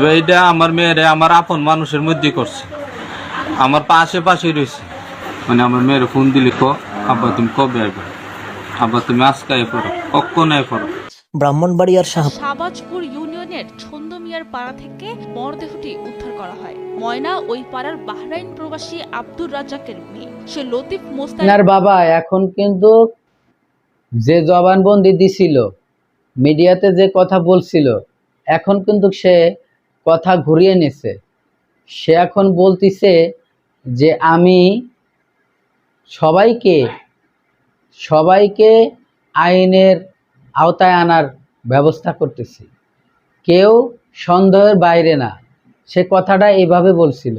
তবে এইটা আমার মেয়েরে আমার আপন মানুষের মধ্যে করছে। আমার পাশে পাশে রয়েছে। মানে আমার মেয়ের ফোন দিলে ক আব্বা তুমি কবে আইবে? আব্বা তুমি আজকে আই পড়ো কখন আই পড়ো? ব্রাহ্মণবাড়িয়ার ইউনিয়নের ছন্দমিয়ার পাড়া থেকে মরদেহটি উদ্ধার করা হয়। ময়না ওই পাড়ার বাহরাইন প্রবাসী আব্দুর রাজ্জাকের মেয়ে। সে লতিফ মোস্তাক বাবা এখন কিন্তু যে জবানবন্দি দিছিল মিডিয়াতে যে কথা বলছিল এখন কিন্তু সে কথা ঘুরিয়ে নিছে। সে এখন বলতিছে যে, আমি সবাইকে সবাইকে আইনের আওতায় আনার ব্যবস্থা করতেছি। কেউ সন্দেহের বাইরে না। সে কথাটা এইভাবে বলছিল।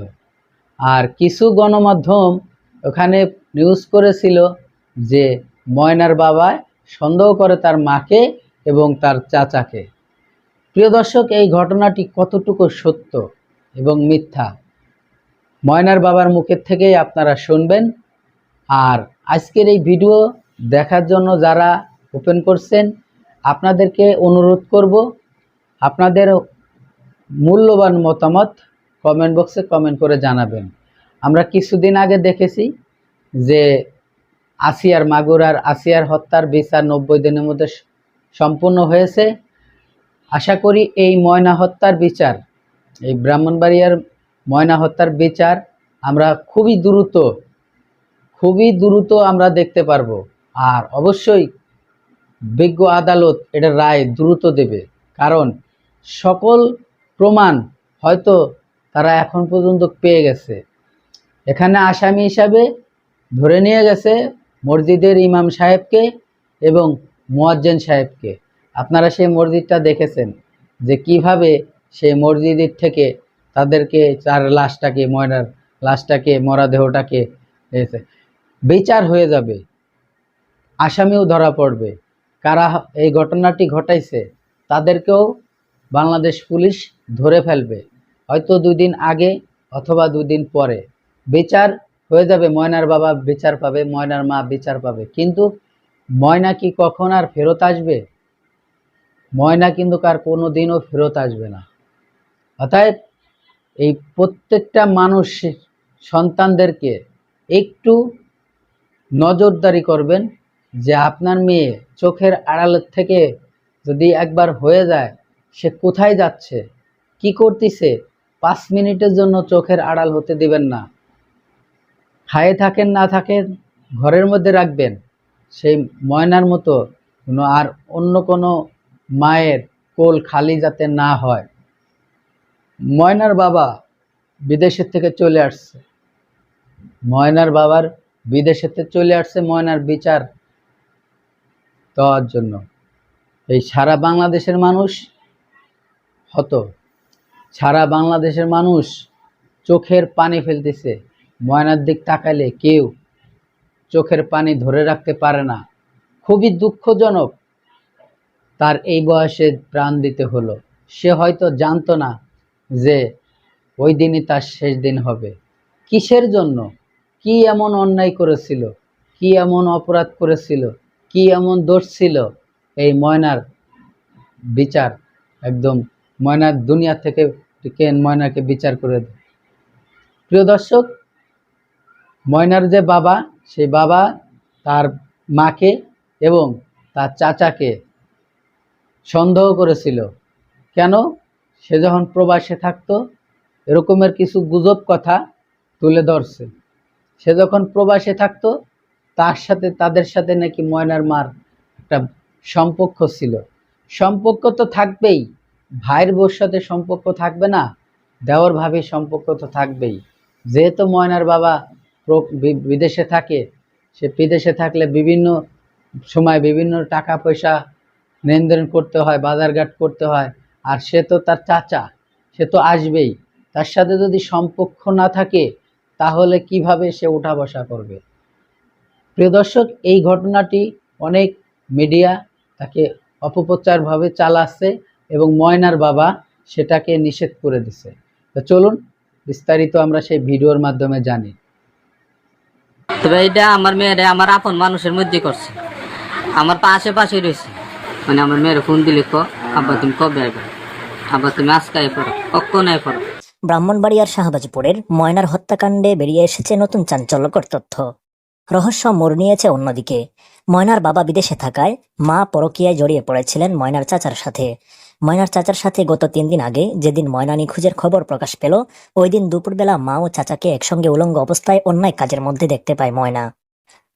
আর কিছু গণমাধ্যম ওখানে নিউজ করেছিল যে, ময়নার বাবা সন্দেহ করে তার মাকে এবং তার চাচাকে। প্রিয় দর্শক, এই ঘটনাটি কতটুকু সত্য এবং মিথ্যা? ময়নার বাবার মুখের থেকেই আপনারা শুনবেন। আর আজকের এই ভিডিও দেখার জন্য যারা ওপেন করছেন, আপনাদেরকে অনুরোধ করব, আপনাদের মূল্যবান মতামত কমেন্ট বক্সে কমেন্ট করে জানাবেন। আমরা কিছুদিন আগে দেখেছি যে আসিয়ার মাগুরার আসিয়ার হত্যার বিচার নব্বই দিনের মধ্যে সম্পূর্ণ হয়েছে। আশা করি এই ময়না হত্যার বিচার, এই ব্রাহ্মণবাড়িয়ার ময়না হত্যার বিচার আমরা খুবই দ্রুত খুবই দ্রুত আমরা দেখতে পারব। আর অবশ্যই বিজ্ঞ আদালত এটা রায় দ্রুত দেবে। কারণ সকল প্রমাণ হয়তো তারা এখন পর্যন্ত পেয়ে গেছে। এখানে আসামি হিসাবে ধরে নিয়ে গেছে মসজিদের ইমাম সাহেবকে এবং মোয়াজ্জেন সাহেবকে। আপনারা সেই মসজিদটা দেখেছেন যে কীভাবে সেই মসজিদের থেকে তাদেরকে তার লাশটাকে, ময়নার লাশটাকে, মরাদেহটাকে বিচার হয়ে যাবে। আসামিও ধরা পড়বে। কারা এই ঘটনাটি ঘটাইছে তাদেরকেও বাংলাদেশ পুলিশ ধরে ফেলবে। হয়তো দুদিন আগে অথবা দুদিন পরে। বিচার হয়ে যাবে, ময়নার বাবা বিচার পাবে, ময়নার মা বিচার পাবে। কিন্তু ময়না কি কখন আর ফেরত আসবে? ময়না কিন্তু কার কোনো দিনও ফেরত আসবে না। অতএব এই প্রত্যেকটা মানুষ সন্তানদেরকে একটু নজরদারি করবেন যে আপনার মেয়ে চোখের আড়ালের থেকে যদি একবার হয়ে যায়, সে কোথায় যাচ্ছে, কি করতেছে, পাঁচ মিনিটের জন্য চোখের আড়াল হতে দিবেন না। খায়ে থাকেন, না থাকেন, ঘরের মধ্যে রাখবেন, সেই ময়নার মতো কোনো আর অন্য কোনো মায়ের কোল খালি যাতে না হয়। ময়নার বাবা বিদেশের থেকে চলে আসছে। ময়নার বাবার বিদেশেতে চলে আসছে ময়নার বিচার দেওয়ার জন্য। এই সারা বাংলাদেশের মানুষ হতো। সারা বাংলাদেশের মানুষ চোখের পানি ফেলতেছে। ময়নার দিক তাকালে কেউ চোখের পানি ধরে রাখতে পারে না। খুবই দুঃখজনক তার এই বয়সে প্রাণ দিতে হলো। সে হয়তো জানতো না যে ওই দিনই তার শেষ দিন হবে। কিসের জন্য? কি এমন অন্যায় করেছিল? কি এমন অপরাধ করেছিল? কি এমন দোষ ছিল? এই ময়নার বিচার একদম ময়নার দুনিয়া থেকে কে ময়নাকে বিচার করে দেয়। প্রিয় দর্শক, ময়নার যে বাবা, সেই বাবা তার মাকে এবং তার চাচাকে সন্দেহ করেছিল। কেন? সে যখন প্রবাসে থাকতো, এরকমের কিছু গুজব কথা তুলে ধরছে। সে যখন প্রবাসে থাকতো, তার সাথে, তাদের সাথে নাকি ময়নার মার একটা সম্পর্ক ছিল। সম্পর্ক তো থাকবেই, ভাইয়ের বোর সাথে সম্পর্ক থাকবে না দেওয়ার ভাবির সম্পর্ক তো থাকবেই। যেহেতু ময়নার বাবা বিদেশে থাকে, সে বিদেশে থাকলে বিভিন্ন সময় বিভিন্ন টাকা পয়সা লেনদেন করতে হয়, বাজারঘাট করতে হয়, আর সে তো তার চাচা, সে তো আসবেই। তার সাথে যদি সম্পর্ক না থাকে, তাহলে কীভাবে সে উঠা বসা করবে? প্রিয় দর্শক, এই ঘটনাটি অনেক মিডিয়া তাকে অপপ্রচারভাবে চালাচ্ছে এবং ময়নার বাবা সেটাকে নিষেধ করে দিছে। তো চলুন, বিস্তারিত আমরা সেই ভিডিওর মাধ্যমে জানি। তবে এটা আমার মেয়েরে আমার আপন মানুষের মধ্যে করছে। আমার পাশে পাশে রয়েছে। মানে আমার মেয়ের ফোন দিলে ক আব্বা, তুমি কবে আইবে? আব্বা, তুমি আজকে পড়ো, কখন পড়ো? ব্রাহ্মণবাড়িয়ার শাহবাজপুরের ময়নার হত্যাকাণ্ডে বেরিয়ে এসেছে নতুন চাঞ্চল্যকর তথ্য। রহস্য মোড় নিয়েছে অন্যদিকে। ময়নার বাবা বিদেশে থাকায় মা পরকীয়ায় জড়িয়ে পড়েছিলেন ময়নার চাচার সাথে। ময়নার চাচার সাথে গত তিন দিন আগে যেদিন ময়না নিখোঁজের খবর প্রকাশ পেল, ওই দিন দুপুরবেলা মা ও চাচাকে একসঙ্গে উলঙ্গ অবস্থায় অন্যায় কাজের মধ্যে দেখতে পায় ময়না।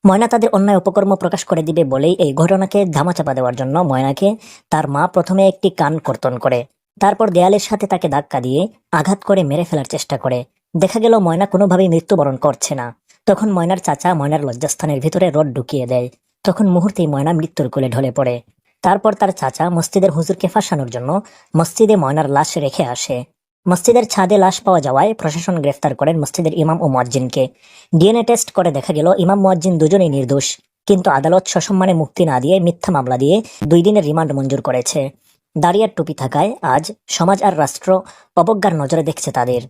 ময়না তাদের অন্যায় উপকর্ম প্রকাশ করে দিবে বলেই এই ঘটনাকে ধামাচাপা দেওয়ার জন্য ময়নাকে তার মা প্রথমে একটি কান কর্তন করে। তারপর দেয়ালের সাথে তাকে ধাক্কা দিয়ে আঘাত করে মেরে ফেলার চেষ্টা করে। দেখা গেল ময়না কোনোভাবেই মৃত্যুবরণ করছে না। তখন ময়নার চাচা ময়নার লজ্জাস্থানের ভিতরে রড ঢুকিয়ে দেয়। তখন মুহূর্তেই ময়না মৃত্যুর কোলে ঢলে পড়ে। তারপর তার চাচা মসজিদের হুজুরকে ফাঁসানোর জন্য মসজিদে ময়নার লাশ রেখে আসে। মসজিদের ছাদে লাশ পাওয়া যাওয়ায় প্রশাসন গ্রেফতার করেন মসজিদের ইমাম ও মুয়াজ্জিনকে। ডিএনএ টেস্ট করে দেখা গেল, ইমাম মুয়াজ্জিন দুজনেই নির্দোষ। কিন্তু আদালত সসম্মানে মুক্তি না দিয়ে মিথ্যা মামলা দিয়ে দুই দিনের রিমান্ড মঞ্জুর করেছে। দাঁড়িয়ার টুপি থাকায় আজ সমাজ আর রাষ্ট্র অবজ্ঞার নজরে দেখছে তাদের।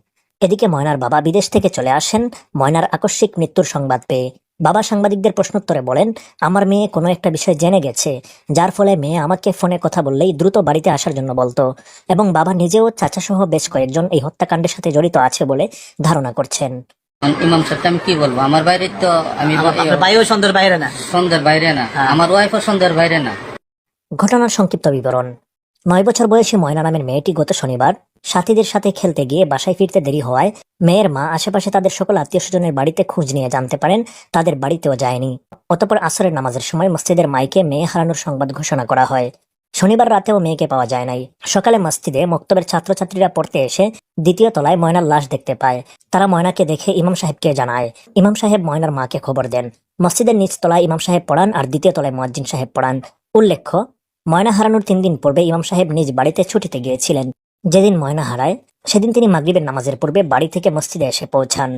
এদিকে ময়নার বাবা বিদেশ থেকে চলে আসেন, ময়নার আকস্মিক মৃত্যুর সংবাদ পেয়ে। বাবা সাংবাদিকদের প্রশ্নোত্তরে বলেন আমার মেয়ে কোনো একটা বিষয় জেনে গেছে যার ফলে মেয়ে আমাকে ফোনে কথা বললেই দ্রুত বাড়িতে আসার জন্য বলতো এবং বাবা নিজেও চাচাসহ বেশ কয়েকজন এই হত্যাকাণ্ডের সাথে জড়িত আছে বলে ধারণা করছেন। ইমাম সাহেবকে আমি কি বলব? আমার বাইরে তো আমি সন্ধ্যের বাইরে না? সন্ধ্যের বাইরে না। আমার ওয়াইফও সন্ধ্যের বাইরে না। ঘটনার সংক্ষিপ্ত বিবরণ। নয় বছর বয়সী ময়না নামের মেয়েটি গত শনিবার সাথীদের সাথে খেলতে গিয়ে বাসায় ফিরতে দেরি হওয়ায় মেয়ের মা আশেপাশে তাদের সকল আত্মীয় স্বজনের বাড়িতে খোঁজ নিয়ে জানতে পারেন তাদের বাড়িতেও যায়নি। অতপর আসরের নামাজের সময় মসজিদের মাইকে মেয়ে হারানোর সংবাদ ঘোষণা করা হয়। শনিবার রাতেও মেয়েকে পাওয়া যায় নাই। সকালে মসজিদে মক্তবের ছাত্রছাত্রীরা পড়তে এসে দ্বিতীয় তলায় ময়নার লাশ দেখতে পায়। তারা ময়নাকে দেখে ইমাম সাহেবকে জানায়, ইমাম সাহেব ময়নার মাকে খবর দেন। মসজিদের নিচ তলায় ইমাম সাহেব পড়ান আর দ্বিতীয় তলায় মুয়াজ্জিন সাহেব পড়ান। উল্লেখ্য ময়না হারানোর তিন দিন পূর্বে ইমাম সাহেব নিজ বাড়িতে ছুটিতে গিয়েছিলেন। যেদিন ময়না হারায় সেদিন তিনি মাগরিবের নামাজের পূর্বে বাড়ি থেকে মসজিদে এসে পৌঁছান।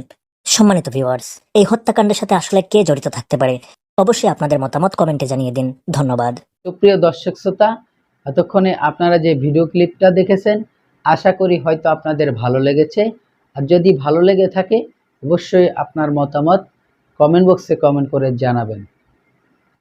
সম্মানিত ভিউয়ার্স এই হত্যাকাণ্ডের সাথে আসলে কে জড়িত থাকতে পারে? অবশ্যই আপনাদের মতামত কমেন্টে জানিয়ে দিন। ধন্যবাদ। সুপ্রিয় দর্শক শ্রোতা, এতক্ষণে আপনারা যে ভিডিও ক্লিপটা দেখেছেন, আশা করি হয়তো আপনাদের ভালো লেগেছে। আর যদি ভালো লেগে থাকে, অবশ্যই আপনার মতামত কমেন্ট বক্সে কমেন্ট করে জানাবেন।